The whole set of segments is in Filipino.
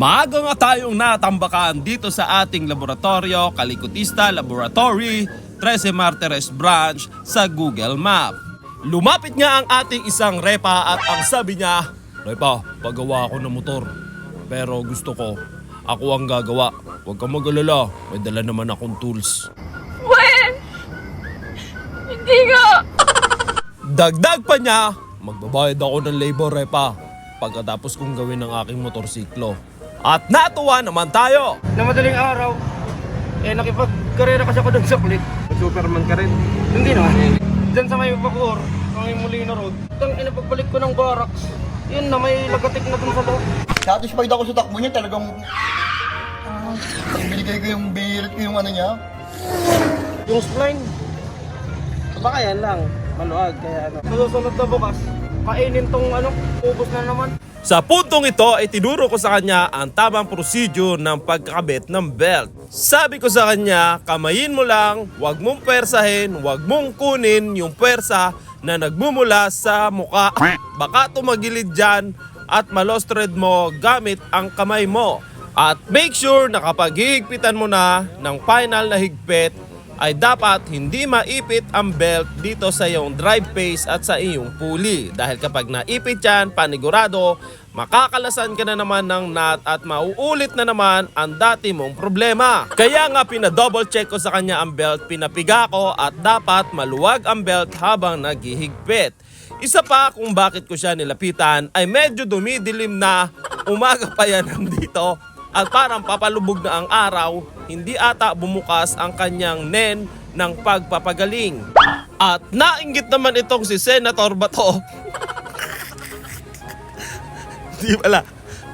Maaga nga tayong natambakan dito sa ating laboratorio, Kalikutista Laboratory, 13 Martires Branch sa Google Map. Lumapit nga ang ating isang repa at ang sabi niya, Repa, pagawa ako ng motor. Pero gusto ko, ako ang gagawa. Huwag kang mag-alala, may dala naman akong tools. When? Hindi nga. Dagdag pa niya, magbabayad ako ng labor repa pagkatapos kong gawin ang aking motorsiklo. At natuwa naman tayo! na madaling araw, eh nakipagkarera kasi ako doon sa kulit. Superman ka rin. Hindi naman. Diyan sa may Bacoor, sa may Molina Road, tang inapagbalik ko ng barracks, yun na may lagatik na dun sa loob. Satisfied ako sa takbo niya, talagang... Ah, binigay ko yung birit ko yung ano niya. Yung spline, baka yan lang, maluwag, kaya ano. Masusunod na bukas, kainin tong ano, ubos na naman. Sa puntong ito ay tinuro ko sa kanya ang tamang procedure ng pagkakabit ng belt. Sabi ko sa kanya, kamayin mo lang, huwag mong persahin, huwag mong kunin yung persa na nagmumula sa muka. Baka tumagilid dyan at malostred mo gamit ang kamay mo. At make sure na kapag hihigpitan mo na ng final na higpit, ay dapat hindi maipit ang belt dito sa iyong drive phase at sa iyong pulley. Dahil kapag naipit yan, panigurado, makakalasan ka na naman ng nut at mauulit na naman ang dati mong problema. Kaya nga pinadouble check ko sa kanya ang belt, pinapiga ko at dapat maluwag ang belt habang naghihigpit. Isa pa kung bakit ko siya nilapitan ay medyo dumidilim na umaga pa yan nandito at parang papalubog na ang araw, hindi ata bumukas ang kanyang nen ng pagpapagaling. At nainggit naman itong si Senator Bato. Di pala.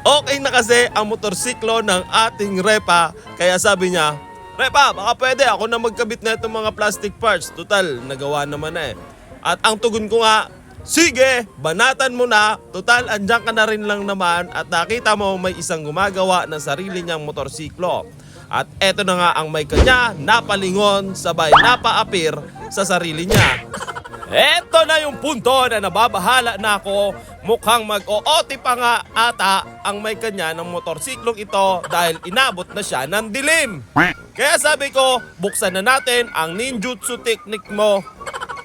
Okay na kasi ang motorsiklo ng ating repa. Kaya sabi niya, Repa, baka pwede ako na magkabit na itong mga plastic parts. Total, nagawa naman na eh. At ang tugon ko nga, Sige, banatan mo na. Total, andyan ka na rin lang naman at nakita mo may isang gumagawa ng sarili niyang motorsiklo. At eto na nga ang may kanya, napalingon, sabay napaapir sa sarili niya. Eto na yung punto na nababahala na ako. Mukhang mag-OOT pa nga ata ang may kanya ng motorsiklong ito dahil inabot na siya ng dilim. Kaya sabi ko, buksan na natin ang ninjutsu technique mo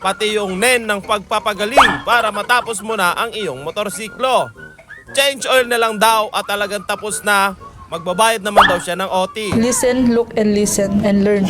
pati yung nen ng pagpapagaling para matapos mo na ang iyong motorsiklo. Change oil na lang daw at talagang tapos na. Magbabayad naman daw siya ng OT. Listen, look, and listen, and learn.